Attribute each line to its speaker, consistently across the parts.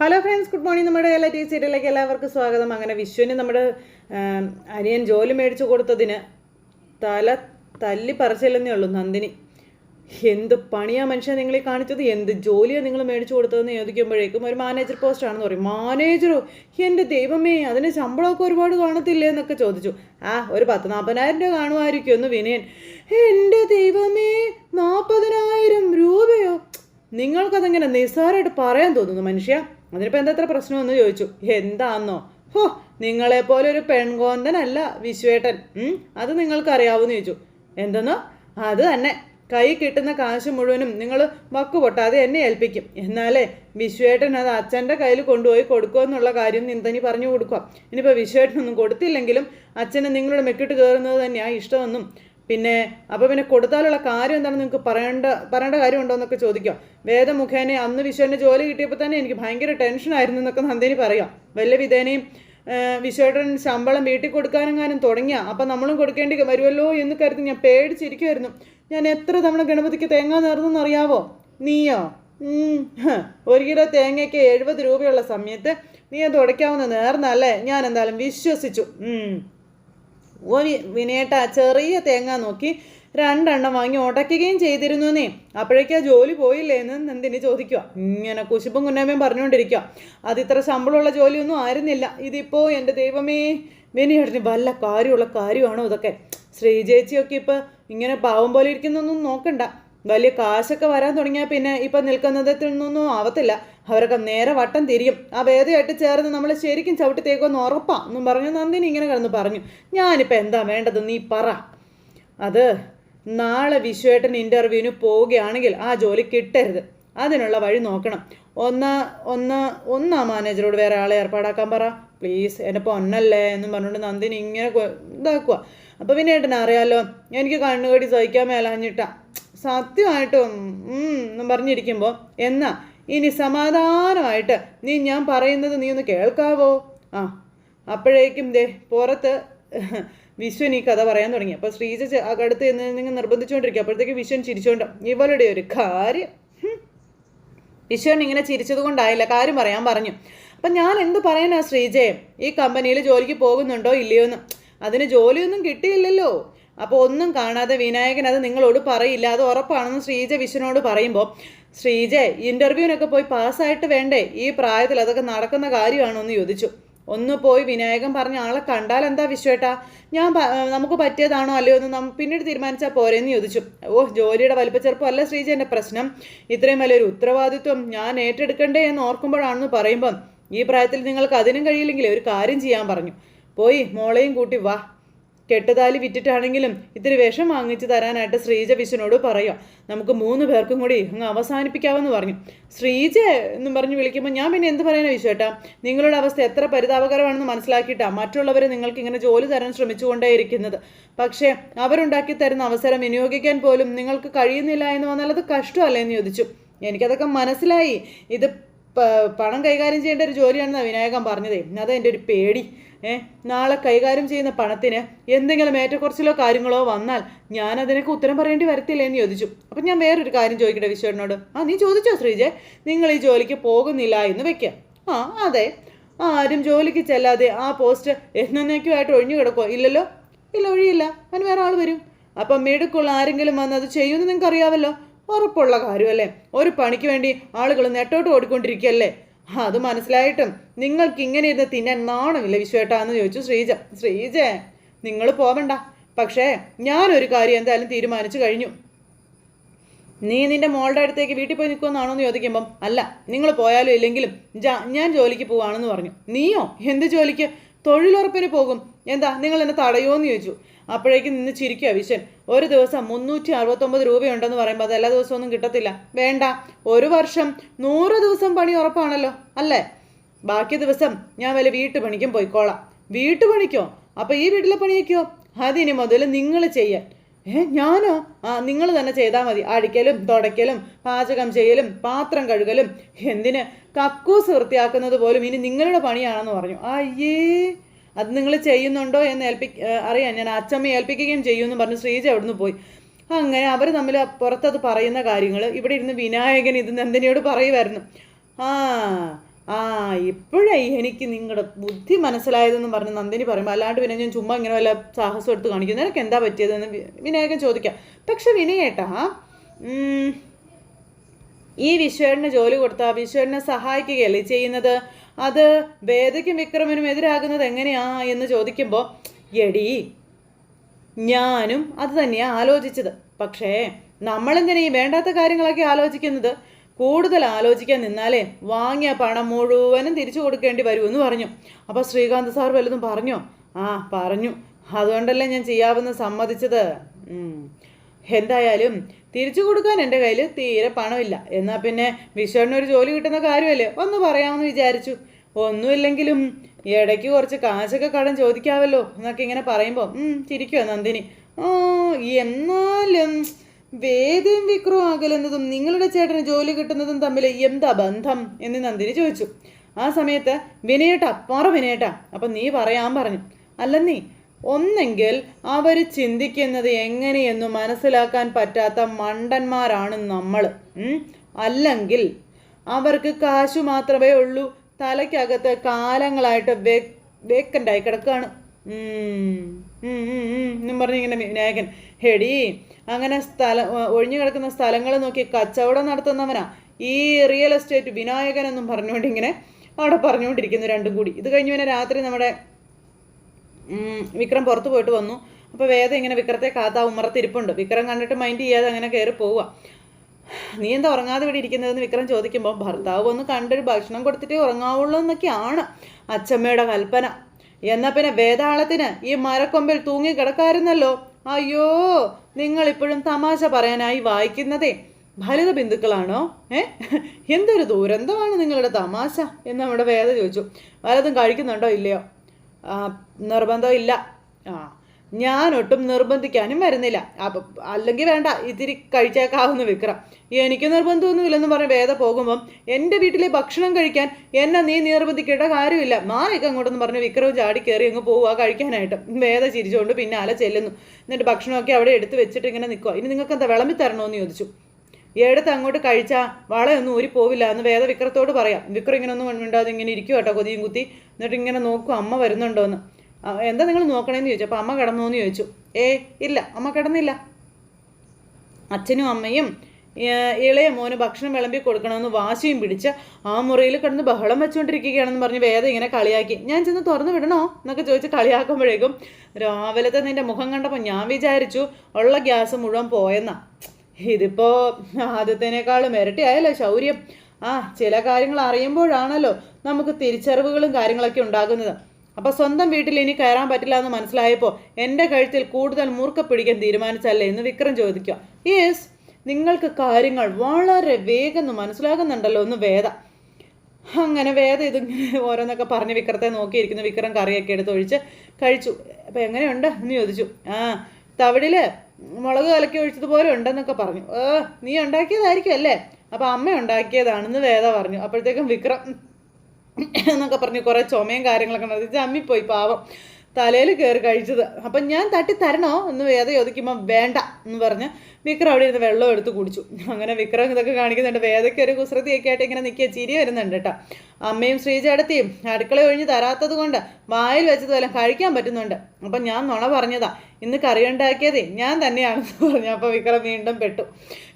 Speaker 1: Hello friends good morning നമ്മുടെ എല്ലാ T സീരിയലിലേക്ക് എല്ലാവർക്കും സ്വാഗതം. അങ്ങനെ വിശ്വന് നമ്മുടെ അനിയൻ ജോലി മേടിച്ചു കൊടുത്തതിന് തല തല്ലി പറിച്ചില്ലെന്നേ ഉള്ളൂ നന്ദിനി. എന്ത് പണിയാ മനുഷ്യൻ നിങ്ങളെ കാണിച്ചത്? എന്ത് ജോലിയാണ് നിങ്ങൾ മേടിച്ചു കൊടുത്തതെന്ന് ചോദിക്കുമ്പോഴേക്കും ഒരു മാനേജർ പോസ്റ്റ് ആണെന്ന് പറയും. മാനേജറോ എന്റെ ദൈവമേ അതിന് ശമ്പളമൊക്കെ ഒരുപാട് കാണത്തില്ലേ? എന്നൊക്കെ ചോദിച്ചു. ആ ഒരു പത്ത് നാൽപ്പതിനായിരം രൂപ കാണുമായിരിക്കും എന്ന് വിനയൻ. എന്റെ ദൈവമേ നാൽപ്പതിനായിരം രൂപയോ? നിങ്ങൾക്കതെങ്ങനെ നിസ്സാരമായിട്ട് പറയാൻ തോന്നുന്നു മനുഷ്യ? അതിനിപ്പോൾ എന്താ അത്ര പ്രശ്നമെന്ന് ചോദിച്ചു. എന്താണെന്നോ ഹോ നിങ്ങളെപ്പോലെ ഒരു പെൺകോന്തനല്ല വിശ്വേട്ടൻ. അത് നിങ്ങൾക്ക് അറിയാവൂന്ന് ചോദിച്ചു. എന്തെന്നോ? അത് തന്നെ. കൈ കിട്ടുന്ന കാശ് മുഴുവനും നിങ്ങൾ വക്ക് പൊട്ടാതെ എന്നെ ഏൽപ്പിക്കും. എന്നാലേ വിശ്വേട്ടൻ അത് അച്ഛന്റെ കയ്യിൽ കൊണ്ടുപോയി കൊടുക്കുക എന്നുള്ള കാര്യം നിന്തനി പറഞ്ഞു കൊടുക്കുക ഇനിയിപ്പോൾ വിശ്വേട്ടനൊന്നും കൊടുത്തില്ലെങ്കിലും അച്ഛന് നിങ്ങളുടെ മെക്കിട്ട് കയറുന്നത് തന്നെയാണ് ഇഷ്ടമെന്നും പിന്നെ അപ്പോൾ പിന്നെ കൊടുത്താലുള്ള കാര്യം എന്താണെന്ന് നിങ്ങൾക്ക് പറയേണ്ട പറയേണ്ട കാര്യം ഉണ്ടോ എന്നൊക്കെ ചോദിക്കാം. വേദമുഖേനെ അന്ന് വിശ്വന്റെ ജോലി കിട്ടിയപ്പോൾ തന്നെ എനിക്ക് ഭയങ്കര ടെൻഷനായിരുന്നു എന്നൊക്കെ നന്ദിനി പറയാം. വല്ല വിധേനയും വിശ്വേട്ടൻ ശമ്പളം വീട്ടിൽ കൊടുക്കാനെങ്ങാനും തുടങ്ങിയ. അപ്പം നമ്മളും കൊടുക്കേണ്ടി വരുമല്ലോ എന്ന് കരുതി ഞാൻ പേടിച്ചിരിക്കുമായിരുന്നു ഞാൻ എത്ര തവണ ഗണപതിക്ക് തേങ്ങ നേർന്നെന്നറിയാവോ നീയോ? ഒരു കിലോ തേങ്ങയ്ക്ക് എഴുപത് രൂപയുള്ള സമയത്ത് നീ അത് ഉടയ്ക്കാവുന്ന നേർന്നല്ലേ? ഞാൻ എന്തായാലും വിശ്വസിച്ചു. ഓ വിനയേട്ട ചെറിയ തേങ്ങ നോക്കി രണ്ടെണ്ണം വാങ്ങി ഉടയ്ക്കുകയും ചെയ്തിരുന്നു നീ അപ്പോഴേക്കാ ജോലി പോയില്ലേ എന്ന് നന്ദിനി ചോദിക്കുക. ഇങ്ങനെ കുശുമ്പും കുന്നമ്മയും പറഞ്ഞുകൊണ്ടിരിക്കുക. അതിത്ര ശമ്പളമുള്ള ജോലിയൊന്നും ആയിരുന്നില്ല. ഇതിപ്പോൾ എന്റെ ദൈവമേ വിനയേട്ടന് വല്ല കാര്യമുള്ള കാര്യമാണോ ഇതൊക്കെ? ശ്രീചേച്ചിയൊക്കെ ഇപ്പോൾ ഇങ്ങനെ പാവം പോലെ ഇരിക്കുന്നൊന്നും നോക്കണ്ട. വലിയ കാശൊക്കെ വരാൻ തുടങ്ങിയാൽ പിന്നെ ഇപ്പം നിൽക്കുന്നതിൽ നിന്നൊന്നും ആവത്തില്ല. അവരൊക്കെ നേരെ വട്ടം തിരിയും. ആ വേദയായിട്ട് ചേർന്ന് നമ്മൾ ശരിക്കും ചവിട്ടിത്തേക്കുമെന്ന് ഉറപ്പാ. എന്നും പറഞ്ഞു നന്ദിനി ഇങ്ങനെ കിടന്ന് പറഞ്ഞു. ഞാനിപ്പോൾ എന്താ വേണ്ടത് നീ പറ. അത് നാളെ വിശ്വേട്ടൻ ഇന്റർവ്യൂവിന് പോവുകയാണെങ്കിൽ ആ ജോലി കിട്ടരുത്. അതിനുള്ള വഴി നോക്കണം. ഒന്ന് ഒന്ന് ഒന്നാ മാനേജറോട് വേറെ ആളെ ഏർപ്പാടാക്കാൻ പറ. പ്ലീസ് എന്റെ പൊന്നല്ലേ എന്നും പറഞ്ഞുകൊണ്ട് നന്ദിനി ഇങ്ങനെ ഇതാക്കുക അപ്പോൾ പിന്നെ ഏട്ടനെ അറിയാമല്ലോ എനിക്ക് കണ്ണുകടി സഹിക്കാൻ മേലാഞ്ഞിട്ടാ. സത്യമായിട്ടും എന്നും പറഞ്ഞിരിക്കുമ്പോൾ എന്നാ ഇനി സമാധാനമായിട്ട് നീ ഞാൻ പറയുന്നത് നീ ഒന്ന് കേൾക്കാവോ? ആ അപ്പോഴേക്കും ദേ പുറത്ത് വിശ്വൻ ഈ കഥ പറയാൻ തുടങ്ങി. അപ്പോൾ ശ്രീജ അടുത്ത് നിന്ന് നിങ്ങൾ നിർബന്ധിച്ചുകൊണ്ടിരിക്കുക. അപ്പോഴത്തേക്ക് വിശ്വൻ ചിരിച്ചുകൊണ്ട് ഇവളുടെ ഒരു കാര്യം. വിശ്വൻ ഇങ്ങനെ ചിരിച്ചത് കൊണ്ടായില്ല. കാര്യം പറയാൻ പറഞ്ഞു. അപ്പം ഞാൻ എന്ത് പറയാനാ ശ്രീജയെ ഈ കമ്പനിയിൽ ജോലിക്ക് പോകുന്നുണ്ടോ ഇല്ലയോ എന്ന്? അതിന് ജോലിയൊന്നും കിട്ടിയില്ലല്ലോ. അപ്പോൾ ഒന്നും കാണാതെ വിനായകൻ അത് നിങ്ങളോട് പറയില്ല. അത് ഉറപ്പാണെന്ന് ശ്രീജ വിശ്വനോട് പറയുമ്പോൾ ശ്രീജ ഇന്റർവ്യൂവിനൊക്കെ പോയി പാസ്സായിട്ട് വേണ്ടേ? ഈ പ്രായത്തിൽ അതൊക്കെ നടക്കുന്ന കാര്യമാണോ എന്ന് ചോദിച്ചു. ഒന്ന് പോയി വിനായകൻ പറഞ്ഞ ആളെ കണ്ടാൽ എന്താ വിശ്വേട്ടാ? ഞാൻ നമുക്ക് പറ്റിയതാണോ അല്ലയോ എന്ന് പിന്നീട് തീരുമാനിച്ചാൽ പോരെന്ന് ചോദിച്ചു. ഓ ജോലിയുടെ വലിപ്പച്ചെറുപ്പം അല്ല ശ്രീജന്റെ പ്രശ്നം. ഇത്രയും വലിയൊരു ഉത്തരവാദിത്വം ഞാൻ ഏറ്റെടുക്കണ്ടേ എന്ന് ഓർക്കുമ്പോഴാണെന്ന് പറയുമ്പം ഈ പ്രായത്തിൽ നിങ്ങൾക്ക് അതിനും കഴിയില്ലെങ്കിൽ ഒരു കാര്യം ചെയ്യാൻ പറഞ്ഞു. പോയി മോളെയും കൂട്ടി വാ. കെട്ടുതാലി വിറ്റിട്ടാണെങ്കിലും ഇത്തിരി വിഷം വാങ്ങിച്ചു തരാനായിട്ട് ശ്രീജ വിശ്വനോട് പറയാം. നമുക്ക് മൂന്ന് പേർക്കും കൂടി അങ്ങ് അവസാനിപ്പിക്കാമെന്ന് പറഞ്ഞു. ശ്രീജ എന്നും പറഞ്ഞ് വിളിക്കുമ്പോൾ ഞാൻ പിന്നെ എന്ത് പറയാനാ വിശ്വേട്ടാ? നിങ്ങളുടെ അവസ്ഥ എത്ര പരിതാപകരമാണെന്ന് മനസ്സിലാക്കിയിട്ടാ മറ്റുള്ളവരെ നിങ്ങൾക്ക് ഇങ്ങനെ ജോലി തരാൻ ശ്രമിച്ചുകൊണ്ടേയിരിക്കുന്നത്. പക്ഷേ അവരുണ്ടാക്കി തരുന്ന അവസരം വിനിയോഗിക്കാൻ പോലും നിങ്ങൾക്ക് കഴിയുന്നില്ല എന്ന് വന്നാൽ അത് കഷ്ടമല്ലേ എന്ന് ചോദിച്ചു. എനിക്കതൊക്കെ മനസ്സിലായി. ഇത് പണം കൈകാര്യം ചെയ്യേണ്ട ഒരു ജോലിയാണെന്നാണ് വിനായകൻ പറഞ്ഞതേ. അതെന്റെ ഒരു പേടി. നാളെ കൈകാര്യം ചെയ്യുന്ന പണത്തിന് എന്തെങ്കിലും ഏറ്റക്കുറച്ചിലോ കാര്യങ്ങളോ വന്നാൽ ഞാൻ അതിനൊക്കെ ഉത്തരം പറയേണ്ടി വരത്തില്ല എന്ന് ചോദിച്ചു. അപ്പം ഞാൻ വേറൊരു കാര്യം ചോദിക്കട്ടെ വിശ്വനോട് ആ നീ ചോദിച്ചോ ശ്രീജെ? നിങ്ങൾ ഈ ജോലിക്ക് പോകുന്നില്ല എന്ന് വെക്കാം. ആ അതെ. ആരും ജോലിക്ക് ചെല്ലാതെ ആ പോസ്റ്റ് എന്നേക്കുമായിട്ട് ഒഴിഞ്ഞു കിടക്കുമോ ഇല്ലല്ലോ? ഇല്ല ഒഴിയില്ല. അതിന് വേറെ ആൾ വരും. അപ്പം മിടുക്കുള്ള ആരെങ്കിലും വന്ന് അത് ചെയ്യുമെന്ന് നിങ്ങൾക്ക് അറിയാമല്ലോ ഉറപ്പുള്ള കാര്യമല്ലേ? ഒരു പണിക്ക് വേണ്ടി ആളുകൾ നെട്ടോട്ട് ഓടിക്കൊണ്ടിരിക്കുകയല്ലേ? അത് മനസ്സിലായിട്ടും. നിങ്ങൾക്ക് ഇങ്ങനെ ഇരുന്ന് തിന്നാൻ നാണമില്ല വിശ്വേട്ടാന്ന് ചോദിച്ചു ശ്രീജ. ശ്രീജേ നിങ്ങൾ പോവണ്ട. പക്ഷേ ഞാനൊരു കാര്യം എന്തായാലും തീരുമാനിച്ചു കഴിഞ്ഞു. നീ നിന്റെ മോളുടെ അടുത്തേക്ക് വീട്ടിൽ പോയി നിൽക്കുമെന്നാണോ എന്ന് ചോദിക്കുമ്പം അല്ല നിങ്ങൾ പോയാലും ഇല്ലെങ്കിലും ഞാൻ ജോലിക്ക് പോവാണെന്ന് പറഞ്ഞു. നീയോ? എന്ത് ജോലിക്ക്? തൊഴിലുറപ്പിന് പോകും. എന്താ നിങ്ങൾ എന്നെ തടയുമോ എന്ന് ചോദിച്ചു. അപ്പോഴേക്കും നിന്ന് ചിരിക്കുക വിശ്വൻ. ഒരു ദിവസം മുന്നൂറ്റി അറുപത്തൊമ്പത് രൂപയുണ്ടെന്ന് പറയുമ്പോൾ അത് എല്ലാ ദിവസവും ഒന്നും കിട്ടത്തില്ല. വേണ്ട ഒരു വർഷം നൂറ് ദിവസം പണി ഉറപ്പാണല്ലോ അല്ലേ? ബാക്കി ദിവസം ഞാൻ വല്ല വീട്ടുപണിക്കും പോയിക്കോളാം. വീട്ടുപണിക്കോ അപ്പോൾ ഈ വീട്ടിലെ പണിയൊക്കെയോ അതിനി മുതൽ നിങ്ങൾ ചെയ്യാൻ. ഏ ഞാനോ? ആ നിങ്ങൾ തന്നെ ചെയ്താൽ മതി. അടിക്കലും തുടയ്ക്കലും പാചകം ചെയ്യലും പാത്രം കഴുകലും. എന്തിന്? കക്കൂസ് വൃത്തിയാക്കുന്നത് പോലും ഇനി നിങ്ങളുടെ പണിയാണെന്ന് പറഞ്ഞു. അയ്യേ! അത് നിങ്ങൾ ചെയ്യുന്നുണ്ടോ എന്ന് ഏൽപ്പി അറിയാം ഞാൻ അച്ചമ്മ ഏൽപ്പിക്കുകയും ചെയ്യുമെന്ന് പറഞ്ഞു ശ്രീജ അവിടുന്ന് പോയി. അങ്ങനെ അവർ തമ്മിൽ പുറത്തത് പറയുന്ന കാര്യങ്ങൾ ഇവിടെ ഇരുന്ന് വിനായകൻ ഇത് നന്ദിനിയോട് പറയുമായിരുന്നു ആ ആ ഇപ്പോഴേ എനിക്ക് നിങ്ങളുടെ ബുദ്ധി മനസ്സിലായതെന്ന് പറഞ്ഞ് നന്ദിനി പറയുമ്പോൾ അല്ലാണ്ട് പിന്നെ ഞാൻ ചുമ്മാ ഇങ്ങനെ വല്ല സാഹസം എടുത്ത് കാണിക്കുന്നു. നിനക്ക് എന്താ പറ്റിയതെന്ന് വിനായകൻ ചോദിക്കാം. പക്ഷെ വിനയേട്ടാ ഈ വിശ്വേട്ടന് ജോലി കൊടുത്താൽ വിശ്വരനെ സഹായിക്കുകയല്ലേ ചെയ്യുന്നത്? അത് വേദയ്ക്കും വിക്രമനും എതിരാകുന്നത് എങ്ങനെയാ എന്ന് ചോദിക്കുമ്പോൾ എടി ഞാനും അത് തന്നെയാണ് ആലോചിച്ചത്. പക്ഷേ നമ്മളെന്തിനാ ഈ വേണ്ടാത്ത കാര്യങ്ങളൊക്കെ ആലോചിക്കുന്നത്? കൂടുതൽ ആലോചിക്കാൻ നിന്നാലേ വാങ്ങിയ പണം മുഴുവനും തിരിച്ചു കൊടുക്കേണ്ടി വരുമെന്ന് പറഞ്ഞു. അപ്പോൾ ശ്രീകാന്ത് സാർ വല്ലതും പറഞ്ഞോ? ആ പറഞ്ഞു. അതുകൊണ്ടല്ലേ ഞാൻ ചെയ്യാമെന്ന് സമ്മതിച്ചത്. എന്തായാലും തിരിച്ചു കൊടുക്കാൻ എന്റെ കയ്യിൽ തീരെ പണമില്ല. എന്നാൽ പിന്നെ വിശ്വണ്ണ ഒരു ജോലി കിട്ടുന്ന കാര്യമല്ലേ? ഒന്ന് പറയാമെന്ന് വിചാരിച്ചു. ഒന്നുമില്ലെങ്കിലും ഇടയ്ക്ക് കുറച്ച് കാശൊക്കെ കടം ചോദിക്കാവല്ലോ എന്നൊക്കെ ഇങ്ങനെ പറയുമ്പോൾ ചിരിക്കുവാ നന്ദിനി. ഓ എന്നാലും വേദയും വിക്രവും അകലുന്നതും നിങ്ങളുടെ ചേട്ടന് ജോലി കിട്ടുന്നതും തമ്മിൽ എന്താ ബന്ധം എന്ന് നന്ദിനി ചോദിച്ചു. ആ സമയത്ത് വിനയേട്ട പറ വിനയേട്ട അപ്പം നീ പറയാൻ പറഞ്ഞു. അല്ലെന്നീ ഒന്നെങ്കിൽ അവർ ചിന്തിക്കുന്നത് എങ്ങനെയെന്ന് മനസ്സിലാക്കാൻ പറ്റാത്ത മണ്ടന്മാരാണ് നമ്മൾ അല്ലെങ്കിൽ അവർക്ക് കാശു മാത്രമേ ഉള്ളൂ തലയ്ക്കകത്ത് കാലങ്ങളായിട്ട് വേ വേക്കന്റായി കിടക്കുകയാണ് എന്നും പറഞ്ഞ് ഇങ്ങനെ വിനായകൻ. ഹെടി അങ്ങനെ സ്ഥലം ഒഴിഞ്ഞു കിടക്കുന്ന സ്ഥലങ്ങൾ നോക്കി കച്ചവടം നടത്തുന്നവനാ. ഈ റിയൽ എസ്റ്റേറ്റ് വിനായകൻ എന്നും പറഞ്ഞുകൊണ്ട് ഇങ്ങനെ അവിടെ പറഞ്ഞുകൊണ്ടിരിക്കുന്നു രണ്ടും കൂടി. ഇത് കഴിഞ്ഞ് പിന്നെ രാത്രി നമ്മുടെ വിക്രം പുറത്തു പോയിട്ട് വന്നു. അപ്പോൾ വേദം ഇങ്ങനെ വിക്രത്തെ കാത്താ ഉമ്മറത്തിരിപ്പുണ്ട്. വിക്രം കണ്ടിട്ട് മൈൻഡ് ചെയ്യാതെ അങ്ങനെ കയറി പോവുക നീ എന്താ ഉറങ്ങാതെ ഇവിടെ ഇരിക്കുന്നതെന്ന് വിക്രം ചോദിക്കുമ്പോൾ ഭർത്താവ് ഒന്ന് കണ്ടൊരു ഭക്ഷണം കൊടുത്തിട്ടേ ഉറങ്ങാവുള്ളൂ എന്നൊക്കെയാണ് അച്ചമ്മയുടെ കൽപ്പന. എന്നാൽ പിന്നെ വേതാളത്തിന് ഈ മരക്കൊമ്പിൽ തൂങ്ങി കിടക്കാരുന്നല്ലോ അയ്യോ നിങ്ങളിപ്പോഴും തമാശ പറയാനായി വായിക്കുന്നതേ. ഫലിത ബിന്ദുക്കളാണോ? ഏ? എന്തൊരു ദുരന്തമാണ് നിങ്ങളുടെ തമാശ എന്ന് നമ്മുടെ വേദ ചോദിച്ചു. വലതും കഴിക്കുന്നുണ്ടോ ഇല്ലയോ? നിർബന്ധം ഇല്ല. ആ ഞാൻ ഒട്ടും നിർബന്ധിക്കാനും വരുന്നില്ല. അപ്പം അല്ലെങ്കിൽ വേണ്ട ഇത്തിരി കഴിച്ചേക്കാവുന്ന വിക്രം. എനിക്ക് നിർബന്ധമൊന്നുമില്ലെന്ന് പറഞ്ഞ് വേദ പോകുമ്പം എന്റെ വീട്ടിലെ ഭക്ഷണം കഴിക്കാൻ എന്നെ നീ നിർബന്ധിക്കേണ്ട കാര്യമില്ല. മാറിയൊക്കെ അങ്ങോട്ടെന്ന് പറഞ്ഞ് വിക്രവും ചാടി കയറി അങ്ങ് പോവുക കഴിക്കാനായിട്ട്. വേദ ചിരിച്ചുകൊണ്ട് പിന്നെ പിന്നാലെ ചെല്ലുന്നു. എന്നിട്ട് ഭക്ഷണമൊക്കെ അവിടെ എടുത്ത് വെച്ചിട്ട് ഇങ്ങനെ നിൽക്കുക ഇനി നിങ്ങൾക്ക് എന്താ വിളമ്പി തരണമെന്ന് ചോദിച്ചു. എടുത്ത് അങ്ങോട്ട് കഴിച്ചാൽ വളയൊന്നും ഊരി പോവില്ല എന്ന് വേദ വിക്രത്തോട് പറയാം. വിക്രം ഇങ്ങനെ ഒന്നും മിണ്ടാതെ ഇങ്ങനെ ഇരിക്കും കേട്ടോ കൊതിയും കുത്തി. എന്നിട്ട് ഇങ്ങനെ നോക്കും അമ്മ വരുന്നുണ്ടോ എന്ന് എന്താ നിങ്ങൾ നോക്കണേന്ന് ചോദിച്ചു. അപ്പോൾ അമ്മ കിടന്നു എന്ന് ചോദിച്ചു. ഏ ഇല്ല അമ്മ കിടന്നില്ല. അച്ഛനും അമ്മയും ഇളയ മോന് ഭക്ഷണം വിളമ്പി കൊടുക്കണമെന്ന് വാശിയും പിടിച്ച് ആ മുറിയിൽ കിടന്ന് ബഹളം വെച്ചുകൊണ്ടിരിക്കുകയാണെന്ന് പറഞ്ഞ് വേദ ഇങ്ങനെ കളിയാക്കി. ഞാൻ ചെന്ന് തുറന്നു വിടണോ? എന്നൊക്കെ ചോദിച്ച് കളിയാക്കുമ്പോഴേക്കും രാവിലത്തെ നിന്റെ മുഖം കണ്ടപ്പോൾ ഞാൻ വിചാരിച്ചു ഉള്ള ഗ്യാസ് മുഴുവൻ പോയെന്നാ. ഇതിപ്പോൾ ആദ്യത്തേനേക്കാളും ഇരട്ടിയായല്ലോ ശൗര്യം. ആ ചില കാര്യങ്ങൾ അറിയുമ്പോഴാണല്ലോ നമുക്ക് തിരിച്ചറിവുകളും കാര്യങ്ങളൊക്കെ ഉണ്ടാകുന്നത്. അപ്പൊ സ്വന്തം വീട്ടിൽ ഇനി കയറാൻ പറ്റില്ല എന്ന് മനസ്സിലായപ്പോൾ എന്റെ കഴുത്തിൽ കൂടുതൽ മൂർക്ക പിടിക്കാൻ തീരുമാനിച്ചല്ലേ എന്ന് വിക്രം ചോദിക്കുക. യെസ് നിങ്ങൾക്ക് കാര്യങ്ങൾ വളരെ വേഗം മനസ്സിലാകുന്നുണ്ടല്ലോ എന്ന് വേദ. അങ്ങനെ വേദ ഇതിങ്ങനെ ഓരോന്നൊക്കെ പറഞ്ഞ് വിക്രത്തെ നോക്കിയിരിക്കുന്നു. വിക്രം കറിയൊക്കെ എടുത്ത് ഒഴിച്ച് കഴിച്ചു. അപ്പോൾ എങ്ങനെയുണ്ട്? എന്ന് ചോദിച്ചു. ആ തവിടിൽ മുളക് കലക്കി ഒഴിച്ചതുപോലെ ഉണ്ടെന്നൊക്കെ പറഞ്ഞു. ഏ നീ ഉണ്ടാക്കിയതായിരിക്കും അല്ലേ? അപ്പം അമ്മ ഉണ്ടാക്കിയതാണെന്ന് വേദ പറഞ്ഞു. അപ്പോഴത്തേക്കും വിക്രം എന്നൊക്കെ പറഞ്ഞ് കുറേ ചുമയും കാര്യങ്ങളൊക്കെ ഉണ്ടായി ചമ്മിപ്പോയി പാവം. തലയിൽ കയറി കഴിച്ചത്. അപ്പം ഞാൻ തട്ടി തരണോ എന്ന് വേദ ചോദിക്കുമ്പോൾ വേണ്ട എന്ന് പറഞ്ഞ് വിക്രം അവിടെ ഇരുന്ന് വെള്ളം എടുത്ത് കുടിച്ചു. അങ്ങനെ വിക്രം ഇതൊക്കെ കാണിക്കുന്നുണ്ട്. വേദയ്ക്ക് ഒരു കുസൃതിയൊക്കെ ആയിട്ട് ഇങ്ങനെ നിൽക്കുക ചിരി വരുന്നുണ്ട് കേട്ടോ. അമ്മയും ശ്രീചേടത്തിയും അടുക്കള ഒഴിഞ്ഞ് തരാത്തത് കൊണ്ട് വായിൽ വെച്ചതുപോലെ കഴിക്കാൻ പറ്റുന്നുണ്ട്. അപ്പം ഞാൻ നുണ പറഞ്ഞതാ. ഇന്ന് കറി ഉണ്ടാക്കിയതേ ഞാൻ തന്നെയാണെന്ന് പറഞ്ഞു. അപ്പോൾ വിക്രം വീണ്ടും പെട്ടു.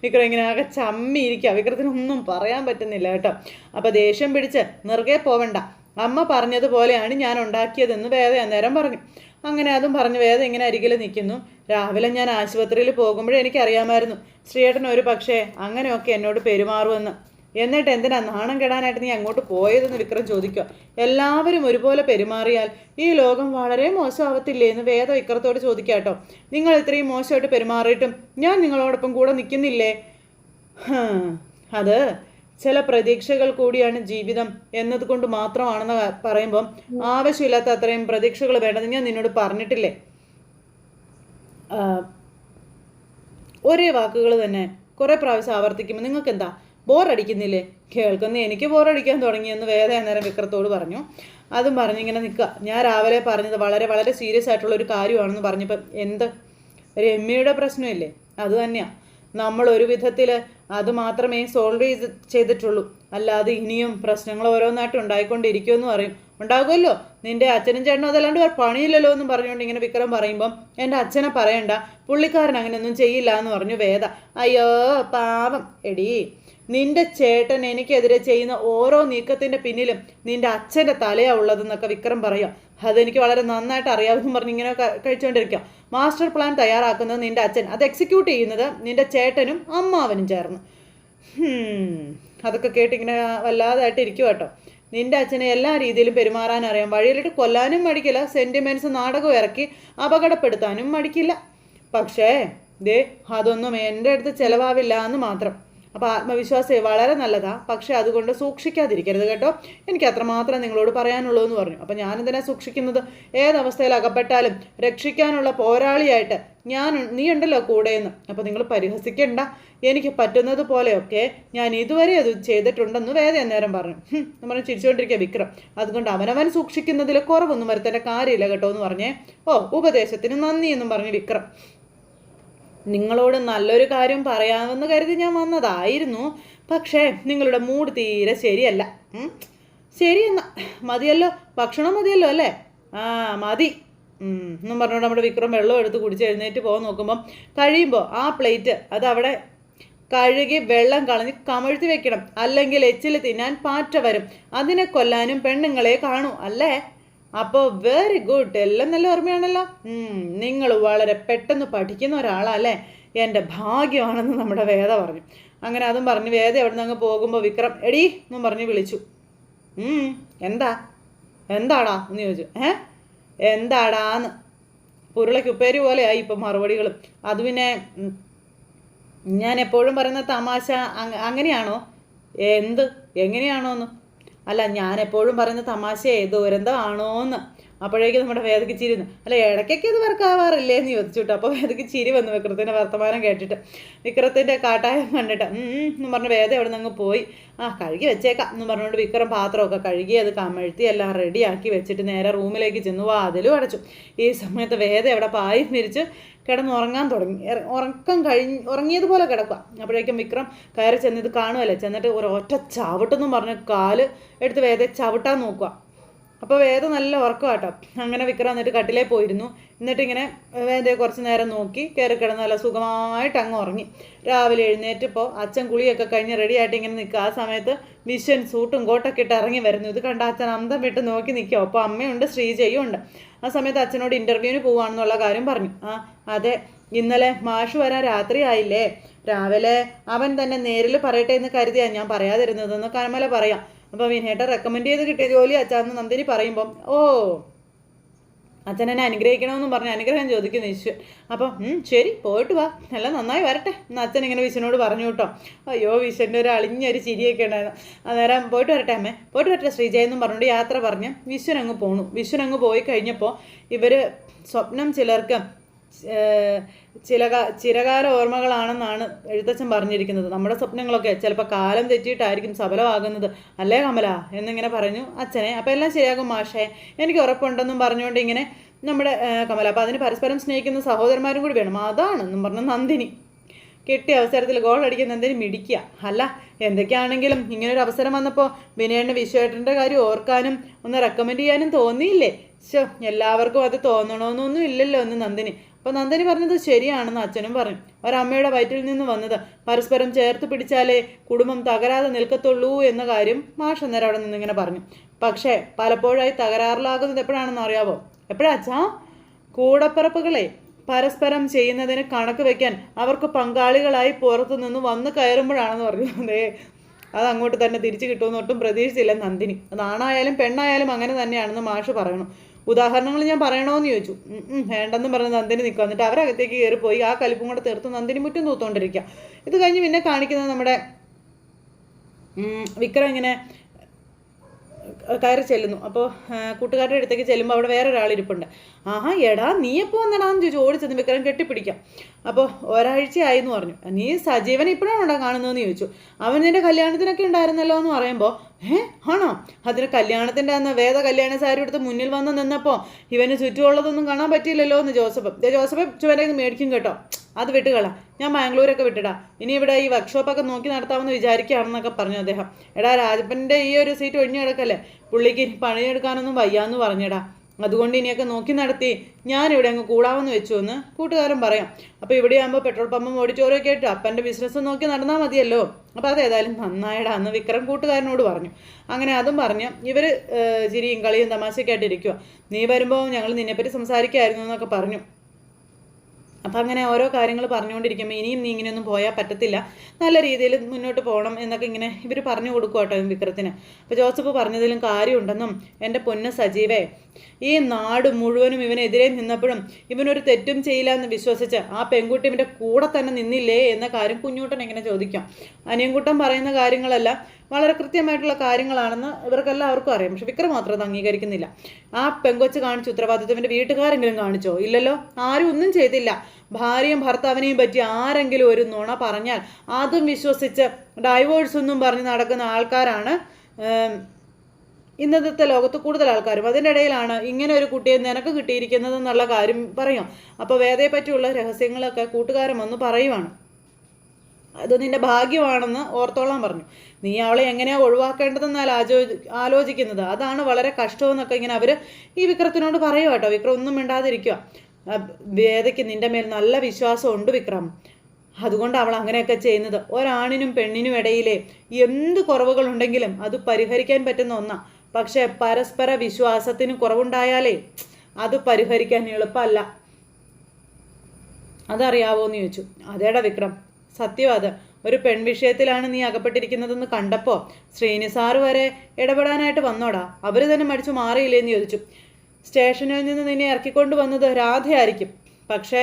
Speaker 1: വിക്രം ഇങ്ങനെ ആകെ ചമ്മിയിരിക്കുക. വിക്രത്തിനൊന്നും പറയാൻ പറ്റുന്നില്ല കേട്ടോ. അപ്പോൾ ദേഷ്യം പിടിച്ച് നിറുകെ പോവണ്ട. അമ്മ പറഞ്ഞതുപോലെയാണ് ഞാൻ ഉണ്ടാക്കിയതെന്ന് വേദ അന്നേരം പറഞ്ഞു. അങ്ങനെ അതും പറഞ്ഞു വേദ ഇങ്ങനെ അരികിൽ നിൽക്കുന്നു. രാവിലെ ഞാൻ ആശുപത്രിയിൽ പോകുമ്പോഴേ എനിക്കറിയാമായിരുന്നു ശ്രീയേട്ടൻ ഒരു പക്ഷേ അങ്ങനെയൊക്കെ എന്നോട് പെരുമാറുമെന്ന്. എന്നിട്ട് എന്തിനാ നാണം കെടാനായിട്ട് നീ അങ്ങോട്ട് പോയതെന്ന് വിക്രം ചോദിക്കുക. എല്ലാവരും ഒരുപോലെ പെരുമാറിയാൽ ഈ ലോകം വളരെ മോശമാവത്തില്ലേ എന്ന് വേദ വിക്രത്തോട് ചോദിക്കാട്ടോ നിങ്ങൾ ഇത്രയും മോശമായിട്ട് പെരുമാറിയിട്ടും ഞാൻ നിങ്ങളോടൊപ്പം കൂടെ നിൽക്കുന്നില്ലേ? അത് ചില പ്രതീക്ഷകൾ കൂടിയാണ് ജീവിതം എന്നതുകൊണ്ട് മാത്രമാണെന്ന് പറയുമ്പോൾ ആവശ്യമില്ലാത്ത അത്രയും പ്രതീക്ഷകൾ വേണമെന്ന് ഞാൻ നിന്നോട് പറഞ്ഞിട്ടില്ലേ? ഒരേ വാക്കുകൾ തന്നെ കുറേ പ്രാവശ്യം ആവർത്തിക്കുമ്പോൾ നിങ്ങൾക്ക് എന്താ ബോറടിക്കുന്നില്ലേ? കേൾക്കുന്ന എനിക്ക് ബോറടിക്കാൻ തുടങ്ങിയെന്ന് വേദ അന്നേരം വിക്രത്തോട് പറഞ്ഞു. അതും പറഞ്ഞിങ്ങനെ നിൽക്കുക. ഞാൻ രാവിലെ പറഞ്ഞത് വളരെ വളരെ സീരിയസ് ആയിട്ടുള്ള ഒരു കാര്യമാണെന്ന് പറഞ്ഞപ്പോൾ എന്ത്? രമ്യയുടെ പ്രശ്നമില്ലേ? അത് തന്നെയാണ് നമ്മൾ ഒരു വിധത്തിൽ അത് മാത്രമേ സോൾവ് ചെയ്ത് ചെയ്തിട്ടുള്ളൂ. അല്ലാതെ ഇനിയും പ്രശ്നങ്ങൾ ഓരോന്നായിട്ട് ഉണ്ടായിക്കൊണ്ടിരിക്കുമെന്ന് പറയും. ഉണ്ടാകുമല്ലോ. നിന്റെ അച്ഛനും ചേട്ടനും അതല്ലാണ്ട് പണിയില്ലല്ലോ എന്ന് പറഞ്ഞുകൊണ്ട് ഇങ്ങനെ വിക്രം പറയുമ്പം എന്റെ അച്ഛനെ പറയണ്ട. പുള്ളിക്കാരൻ അങ്ങനെയൊന്നും ചെയ്യില്ല എന്ന് പറഞ്ഞു വേദ. അയ്യോ പാവം. എടീ നിന്റെ ചേട്ടൻ എനിക്കെതിരെ ചെയ്യുന്ന ഓരോ നീക്കത്തിന്റെ പിന്നിലും നിന്റെ അച്ഛന്റെ തലയാ ഉള്ളതെന്നൊക്കെ വിക്രം പറയാം അതെനിക്ക് വളരെ നന്നായിട്ട് അറിയാമെന്ന് പറഞ്ഞ് ഇങ്ങനെ കഴിച്ചുകൊണ്ടിരിക്കാം മാസ്റ്റർ പ്ലാൻ തയ്യാറാക്കുന്നത് നിന്റെ അച്ഛൻ. അത് എക്സിക്യൂട്ട് ചെയ്യുന്നത് നിന്റെ ചേട്ടനും അമ്മാവനും ചേർന്ന്. അതൊക്കെ അതൊക്കെ കേട്ടിങ്ങനെ വല്ലാതായിട്ട് ഇരിക്കും കേട്ടോ. നിന്റെ അച്ഛനെ എല്ലാ രീതിയിലും പെരുമാറാൻ അറിയാം. വഴിയിലിട്ട് കൊല്ലാനും മടിക്കില്ല. സെന്റിമെന്റ്സ് നാടകം ഇറക്കി അപകടപ്പെടുത്താനും മടിക്കില്ല. പക്ഷേ ദേ അതൊന്നും എന്റെ അടുത്ത് ചിലവാവില്ല എന്ന് മാത്രം. അപ്പോൾ ആത്മവിശ്വാസം വളരെ നല്ലതാണ് പക്ഷേ അതുകൊണ്ട് സൂക്ഷിക്കാതിരിക്കരുത് കേട്ടോ. എനിക്ക് അത്രമാത്രം നിങ്ങളോട് പറയാനുള്ളൂ എന്ന് പറഞ്ഞു. അപ്പോൾ ഞാനെന്തിനാ സൂക്ഷിക്കുന്നത്? ഏതവസ്ഥയിൽ അകപ്പെട്ടാലും രക്ഷിക്കാനുള്ള പോരാളിയായിട്ട് ഞാൻ നീ ഉണ്ടല്ലോ കൂടെയെന്ന് അപ്പോൾ നിങ്ങൾ പരിഹസിക്കണ്ട. എനിക്ക് പറ്റുന്നത് പോലെയൊക്കെ ഞാൻ ഇതുവരെ അത് ചെയ്തിട്ടുണ്ടെന്ന് വേദ അന്നേരം പറഞ്ഞു. നമ്മൾ ചിരിച്ചുകൊണ്ടിരിക്കുക വിക്രം. അതുകൊണ്ട് അവനവൻ സൂക്ഷിക്കുന്നതിൽ കുറവൊന്നും വരുത്തേണ്ട കാര്യമില്ല കേട്ടോ എന്ന് പറഞ്ഞേ. ഓ ഉപദേശത്തിന് നന്ദി എന്നും പറഞ്ഞു വിക്രം. നിങ്ങളോട് നല്ലൊരു കാര്യം പറയാമെന്ന് കരുതി ഞാൻ വന്നതായിരുന്നു. പക്ഷേ നിങ്ങളുടെ മൂഡ് തീരെ ശരിയല്ല. ശരിയെന്നാ മതിയല്ലോ. ഭക്ഷണം മതിയല്ലോ അല്ലേ? ആ മതി. എന്നും പറഞ്ഞുകൊണ്ട് നമ്മുടെ വിക്രം വെള്ളം എടുത്ത് കുടിച്ച് എഴുന്നേറ്റ് പോകാൻ നോക്കുമ്പം കഴിയുമ്പോൾ ആ പ്ലേറ്റ് അതവിടെ കഴുകി വെള്ളം കളഞ്ഞ് കമഴ്ത്തി വെക്കണം. അല്ലെങ്കിൽ എച്ചിൽ തിന്നാൻ പാറ്റ വരും. അതിനെ കൊല്ലാനും പെണ്ണുങ്ങളെ കാണൂ അല്ലേ? അപ്പോൾ വെരി ഗുഡ് എല്ലാം നല്ല ഓർമ്മയാണല്ലോ? നിങ്ങൾ വളരെ പെട്ടെന്ന് പഠിക്കുന്ന ഒരാളല്ലേ? എന്റെ ഭാഗ്യമാണെന്ന് നമ്മുടെ വേദ പറഞ്ഞു. അങ്ങനെ അതും പറഞ്ഞു വേദ എവിടെ നിന്ന് അങ്ങ് പോകുമ്പോൾ വിക്രം എടി എന്നും പറഞ്ഞ് വിളിച്ചു. "ഉം, എന്താ? എന്താടാ? എന്ന് ചോദിച്ചു. ഏ? എന്താടാന്ന്? ഉരുളയ്ക്ക് ഉപ്പേരി പോലെയായി ഇപ്പം മറുപടികളും അത് പിന്നെ ഞാൻ എപ്പോഴും പറയുന്ന തമാശ അങ് അങ്ങനെയാണോ? എന്ത്? എങ്ങനെയാണോന്ന്? അല്ല ഞാൻ എപ്പോഴും പറയുന്ന തമാശയെ ദുരന്തമാണോന്ന് അപ്പോഴേക്കും നമ്മുടെ വേദയ്ക്ക് ചിരി വന്നു. അല്ല ഇടയ്ക്കൊക്കെ അത് വർക്കാവാറില്ലേ എന്ന് ചോദിച്ചു കേട്ടോ. അപ്പോൾ വേദയ്ക്ക് ചിരി വന്നു വിക്രത്തിന്റെ വർത്തമാനം കേട്ടിട്ട്. വിക്രത്തിന്റെ കാട്ടായം കണ്ടിട്ട് എന്ന് പറഞ്ഞ് വേദ അവിടെ നിന്ന് പോയി. ആ കഴുകി വെച്ചേക്കാം എന്ന് പറഞ്ഞുകൊണ്ട് വിക്രം പാത്രമൊക്കെ കഴുകി അത് കമഴ്ത്തി എല്ലാം റെഡിയാക്കി വെച്ചിട്ട് നേരെ റൂമിലേക്ക് ചെന്നു. വാതിലും അടച്ചു. ഈ സമയത്ത് വേദ എവിടെ പായി തിരിച്ച് കിടന്നുറങ്ങാൻ തുടങ്ങി. ഉറക്കം കഴിഞ്ഞ് ഉറങ്ങിയതുപോലെ കിടക്കുക. അപ്പോഴേക്കും വിക്രം കയറി ചെന്നിത് കാണുമല്ലേ ചെന്നിട്ട് ഒരു ഒറ്റ ചവിട്ടെന്നും പറഞ്ഞ് കാൽ എടുത്ത് വേദ ചവിട്ടാൻ നോക്കുക. അപ്പോൾ വേദ നല്ല ഉറക്കം കേട്ടോ അങ്ങനെ വിക്രം എന്നിട്ട് കട്ടിലേ പോയിരുന്നു. എന്നിട്ട് ഇങ്ങനെ വേദയെ കുറച്ച് നേരം നോക്കി കയറി കിടന്ന് നല്ല സുഖമായിട്ട് അങ്ങ് ഉറങ്ങി. രാവിലെ എഴുന്നേറ്റപ്പോൾ അച്ഛൻ കുളിയൊക്കെ കഴിഞ്ഞ് റെഡി ആയിട്ട് ഇങ്ങനെ നിൽക്കുക. ആ സമയത്ത് വിശ്വൻ സൂട്ടും കോട്ടൊക്കെ ഇട്ട് ഇറങ്ങി വരുന്നു. ഇത് കണ്ട അച്ഛൻ അന്തം വിട്ട് നോക്കി നിൽക്കുക. അപ്പോൾ അമ്മയുണ്ട് ശ്രീജയും ഉണ്ട്. ആ സമയത്ത് അച്ഛനോട് ഇന്റർവ്യൂവിന് പോവാണെന്നുള്ള കാര്യം പറഞ്ഞു. ആ അതെ ഇന്നലെ മാഷ് വരാൻ രാത്രി ആയില്ലേ? രാവിലെ അവൻ തന്നെ നേരിൽ പറയട്ടെ എന്ന് കരുതിയാണ് ഞാൻ പറയാതിരുന്നതെന്ന് കമല പറയാം. അപ്പോൾ വിനേട്ട റെക്കമെൻഡ് ചെയ്ത് കിട്ടിയ ജോലി അച്ഛാന്ന് നന്ദിനി പറയുമ്പം ഓ അച്ഛൻ എന്നെ അനുഗ്രഹിക്കണമെന്നും പറഞ്ഞ് അനുഗ്രഹം ചോദിക്കുന്നു ഈശ്വൻ അപ്പം ശരി പോയിട്ട് വാ. എല്ലാം നന്നായി വരട്ടെ. എന്ന് അച്ഛൻ ഇങ്ങനെ വിശ്വനോട് പറഞ്ഞു കേട്ടോ. അയ്യോ വിശ്വന്റെ ഒരു അളിഞ്ഞൊരു ചിരിയൊക്കെ ഉണ്ടായിരുന്നു. അന്നേരം പോയിട്ട് വരട്ടെ അമ്മേ പോയിട്ട് വരട്ടെ ശ്രീജയ എന്നും പറഞ്ഞുകൊണ്ട് യാത്ര പറഞ്ഞ് വിശ്വൻ അങ്ങ് പോണു. വിശ്വൻ അങ്ങ് പോയി കഴിഞ്ഞപ്പോൾ ഇവർ സ്വപ്നം ചിലർക്ക് ചിലക ചിരകാല ഓർമ്മകളാണെന്നാണ് എഴുത്തച്ഛൻ പറഞ്ഞിരിക്കുന്നത്. നമ്മുടെ സ്വപ്നങ്ങളൊക്കെ ചിലപ്പോൾ കാലം തെറ്റിയിട്ടായിരിക്കും സഫലമാകുന്നത് അല്ലേ കമല? എന്നിങ്ങനെ പറഞ്ഞു അച്ഛനെ. അപ്പോൾ എല്ലാം ശരിയാകും മാഷേ. എനിക്ക് ഉറപ്പുണ്ടെന്നും പറഞ്ഞുകൊണ്ട് ഇങ്ങനെ നമ്മുടെ കമല. അപ്പോൾ അതിന് പരസ്പരം സ്നേഹിക്കുന്ന സഹോദരന്മാരും കൂടി വേണം. അതാണെന്നും പറഞ്ഞ നന്ദിനി. കിട്ടിയ അവസരത്തിൽ ഗോൾ അടിക്കുന്ന എന്തിനും മിടിക്കുക അല്ല എന്തൊക്കെയാണെങ്കിലും ഇങ്ങനൊരു അവസരം വന്നപ്പോൾ വിനയണ്ണ വിശ്വേട്ടന്റെ കാര്യം ഓർക്കാനും ഒന്ന് റെക്കമെൻഡ് ചെയ്യാനും തോന്നിയില്ലേ? ശോ എല്ലാവർക്കും അത് തോന്നണമെന്നൊന്നും ഇല്ലല്ലോ ഒന്ന് നന്ദിനി. അപ്പോൾ നന്ദനി പറഞ്ഞത് ശരിയാണെന്ന് അച്ഛനും പറഞ്ഞു ഒരമ്മയുടെ വയറ്റിൽ നിന്ന് വന്നത്. പരസ്പരം ചേർത്ത് പിടിച്ചാലേ കുടുംബം തകരാതെ നിൽക്കത്തുള്ളൂ എന്ന കാര്യം മാഷ് അന്നേരം അവിടെ നിന്നിങ്ങനെ പറഞ്ഞു. പക്ഷേ പലപ്പോഴായി തകരാറിലാകുന്നത് എപ്പോഴാണെന്ന് അറിയാവോ? എപ്പോഴാ അച്ഛാ? കൂടപ്പിറപ്പുകളെ പരസ്പരം ചെയ്യുന്നതിന് കണക്ക് വെക്കാൻ അവർക്ക് പങ്കാളികളായി പുറത്തു നിന്ന് വന്ന് കയറുമ്പോഴാണെന്ന് പറഞ്ഞു. അത് അങ്ങോട്ട് തന്നെ തിരിച്ചു കിട്ടുമെന്ന് ഒട്ടും പ്രതീക്ഷിച്ചില്ല നന്ദിനി. അത് ആണായാലും പെണ്ണായാലും അങ്ങനെ തന്നെയാണെന്ന് മാഷ് പറയണു. ഉദാഹരണങ്ങൾ ഞാൻ പറയണോന്ന് ചോദിച്ചു. വേണ്ടെന്ന് പറഞ്ഞ് നന്ദിനി നിൽക്കുക. എന്നിട്ട് അവരകത്തേക്ക് കയറി പോയി ആ കലിപ്പും കൂടെ തീർത്ത് നന്ദിനി മുറ്റും തൂത്തോണ്ടിരിക്കുക. ഇത് കഴിഞ്ഞ് പിന്നെ കാണിക്കുന്നത് നമ്മുടെ വിക്രം ഇങ്ങനെ കയറി ചെല്ലുന്നു. അപ്പോൾ കൂട്ടുകാരുടെ അടുത്തേക്ക് ചെല്ലുമ്പോൾ അവിടെ വേറെ ഒരാൾ ഇരിപ്പുണ്ട് ആഹാ എടാ നീ എപ്പോൾ വന്നടാന്ന് ചോദിച്ചു ഓടിച്ചെന്ന് വിക്രം കെട്ടിപ്പിടിക്കാം. അപ്പോൾ ഒരാഴ്ചയായി എന്ന് പറഞ്ഞു. നീ സജീവൻ ഇപ്പോഴാണോ കാണുന്നതെന്ന് ചോദിച്ചു. അവൻ നിന്റെ കല്യാണത്തിനൊക്കെ ഉണ്ടായിരുന്നല്ലോ എന്ന് പറയുമ്പോൾ ഏ ആണോ? അതിന് കല്യാണത്തിന്റെ അന്ന് വേദ കല്യാണ സാരി എടുത്ത് മുന്നിൽ വന്ന് നിന്നപ്പോൾ ഇവന് ചുറ്റുമുള്ളതൊന്നും കാണാൻ പറ്റിയില്ലല്ലോ എന്ന് ജോസഫ്. ജോസഫ് ചുവരെ മേടിക്കും കേട്ടോ. അത് വിട്ടുകള. ഞാൻ ബാംഗ്ലൂരൊക്കെ വിട്ടിടാ. ഇനി ഇവിടെ ഈ വർക്ക്ഷോപ്പൊക്കെ നോക്കി നടത്താമെന്ന് വിചാരിക്കുകയാണെന്നൊക്കെ പറഞ്ഞു അദ്ദേഹം. എടാ രാജപ്പന്റെ ഈ ഒരു സീറ്റ് ഒഴിഞ്ഞു കിടക്കല്ലേ? പുള്ളിക്ക് പണിയെടുക്കാനൊന്നും വയ്യാന്ന് പറഞ്ഞെടാ. അതുകൊണ്ട് ഇനിയൊക്കെ നോക്കി നടത്തി ഞാനിവിടെ അങ്ങ് കൂടാമെന്ന് വെച്ചു എന്ന് കൂട്ടുകാരൻ പറയാം. അപ്പോൾ ഇവിടെ ആകുമ്പോൾ പെട്രോൾ പമ്പും ഓടിച്ചോറൊക്കെ ആയിട്ട് അപ്പന്റെ ബിസിനസ് നോക്കി നടന്നാൽ മതിയല്ലോ. അപ്പോൾ അതേതായാലും നന്നായിടാ എന്ന് വിക്രം കൂട്ടുകാരനോട് പറഞ്ഞു. അങ്ങനെ അതും പറഞ്ഞ് ഇവർ ചിരിയും കളിയും തമാശയൊക്കെ ആയിട്ട് ഇരിക്കുക നീ വരുമ്പോൾ ഞങ്ങൾ നിന്നെപ്പറ്റി സംസാരിക്കായിരുന്നു എന്നൊക്കെ പറഞ്ഞു. അപ്പം അങ്ങനെ ഓരോ കാര്യങ്ങൾ പറഞ്ഞുകൊണ്ടിരിക്കുമ്പോൾ ഇനിയും നീ ഇങ്ങനെയൊന്നും പോയാൽ പറ്റത്തില്ല. നല്ല രീതിയിൽ മുന്നോട്ട് പോകണം എന്നൊക്കെ ഇങ്ങനെ ഇവർ പറഞ്ഞു കൊടുക്കുക കേട്ടോ വിക്രത്തിന്. അപ്പോൾ ജോസഫ് പറഞ്ഞതിലും കാര്യമുണ്ടെന്നും എന്റെ പൊന്ന് സജീവേ ഈ നാട് മുഴുവനും ഇവനെതിരെ നിന്നപ്പോഴും ഇവനൊരു തെറ്റും ചെയ്യില്ല എന്ന് വിശ്വസിച്ച് ആ പെൺകുട്ടി ഇവന്റെ കൂടെ തന്നെ നിന്നില്ലേ എന്ന കാര്യം കുഞ്ഞൂട്ടൻ ഇങ്ങനെ ചോദിക്കാം. അനിയൻകുട്ടൻ പറയുന്ന കാര്യങ്ങളെല്ലാം വളരെ കൃത്യമായിട്ടുള്ള കാര്യങ്ങളാണെന്ന് ഇവർക്കെല്ലാവർക്കും അറിയാം. പക്ഷെ വിക്രം മാത്രം അത് അംഗീകരിക്കുന്നില്ല. ആ പെങ്കൊച്ച് കാണിച്ചു ഉത്തരവാദിത്വത്തിന്റെ വീട്ടുകാരെങ്കിലും കാണിച്ചോ? ഇല്ലല്ലോ. ആരും ഒന്നും ചെയ്തില്ല. ഭാര്യയും ഭർത്താവിനെയും പറ്റി ആരെങ്കിലും ഒരു നുണ പറഞ്ഞാൽ അതും വിശ്വസിച്ച് ഡൈവോഴ്സ് ഒന്നും പറഞ്ഞ് നടക്കുന്ന ആൾക്കാരാണ് ഇന്നത്തെ ലോകത്ത് കൂടുതൽ ആൾക്കാരും. അതിന്റെ ഇടയിലാണ് ഇങ്ങനെ ഒരു കുട്ടിയെ നിനക്ക് കിട്ടിയിരിക്കുന്നത് എന്നുള്ള കാര്യം പറയും. അപ്പോൾ വേദയെ പറ്റിയുള്ള രഹസ്യങ്ങളൊക്കെ കൂട്ടുകാരൻ വന്ന് പറയുവാണ്. അത് നിന്റെ ഭാഗ്യമാണെന്ന് ഓർത്തോളാൻ പറഞ്ഞു. നീ അവളെ എങ്ങനെയാണ് ഒഴിവാക്കേണ്ടതെന്നാൽ ആചോ ആലോചിക്കുന്നത്? അതാണ് വളരെ കഷ്ടമെന്നൊക്കെ ഇങ്ങനെ അവർ ഈ വിക്രത്തിനോട് പറയുക കേട്ടോ. വിക്രം ഒന്നും മിണ്ടാതിരിക്കുക വേദയ്ക്ക് നിന്റെ മേൽ നല്ല വിശ്വാസമുണ്ട് വിക്രം. അതുകൊണ്ട് അവൾ അങ്ങനെയൊക്കെ ചെയ്യുന്നത്. ഒരാണിനും പെണ്ണിനും ഇടയിലെ എന്ത് കുറവുകളുണ്ടെങ്കിലും അത് പരിഹരിക്കാൻ പറ്റുന്ന ഒന്നാ. പക്ഷേ പരസ്പര വിശ്വാസത്തിന് കുറവുണ്ടായാലേ അത് പരിഹരിക്കാൻ എളുപ്പമല്ല. അതറിയാവോ എന്ന് ചോദിച്ചു. അതേടാ വിക്രം. സത്യം അത്. ഒരു പെൺ വിഷയത്തിലാണ് നീ അകപ്പെട്ടിരിക്കുന്നതെന്ന് കണ്ടപ്പോൾ ശ്രീനിസാറ് വരെ ഇടപെടാനായിട്ട് വന്നോടാ. അവർ തന്നെ മടിച്ചു മാറിയില്ലേന്ന് ചോദിച്ചു. സ്റ്റേഷനിൽ നിന്ന് നിന്നെ ഇറക്കിക്കൊണ്ട് വന്നത് രാധയായിരിക്കും. പക്ഷേ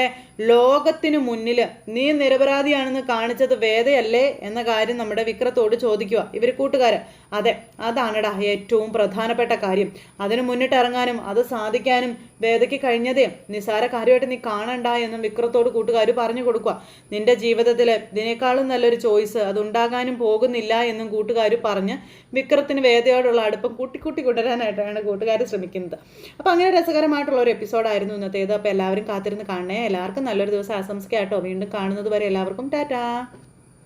Speaker 1: ലോകത്തിന് മുന്നിൽ നീ നിരപരാധിയാണെന്ന് കാണിച്ചത് വേദയല്ലേ എന്ന കാര്യം നമ്മുടെ വിക്രത്തോട് ചോദിക്കുക ഇവർ കൂട്ടുകാര്. അതെ അതാണടാ ഏറ്റവും പ്രധാനപ്പെട്ട കാര്യം. അതിന് മുന്നിട്ടിറങ്ങാനും അത് സാധിക്കാനും വേദയ്ക്ക് കഴിഞ്ഞതേ നിസാര കാര്യമായിട്ട് നീ കാണണ്ട എന്നും വിക്രത്തോട് കൂട്ടുകാർ പറഞ്ഞു കൊടുക്കുക നിന്റെ ജീവിതത്തിൽ ഇതിനേക്കാളും നല്ലൊരു ചോയ്സ് അതുണ്ടാകാനും പോകുന്നില്ല എന്നും കൂട്ടുകാർ പറഞ്ഞ് വിക്രത്തിന് വേദയോടുള്ള അടുപ്പം കൂട്ടിക്കൂട്ടി കൊണ്ടുവരാനായിട്ടാണ് കൂട്ടുകാർ ശ്രമിക്കുന്നത്. അപ്പോൾ അങ്ങനെ രസകരമായിട്ടുള്ള ഒരു എപ്പിസോഡായിരുന്നു ഇന്നത്തേത്. അപ്പോൾ എല്ലാവരും കാത്തിരുന്ന് കാണണേ എല്ലാവർക്കും നല്ലൊരു ദിവസം ആശംസിക്കാം കേട്ടോ വീണ്ടും കാണുന്നത് വരെ എല്ലാവർക്കും ടാറ്റാ.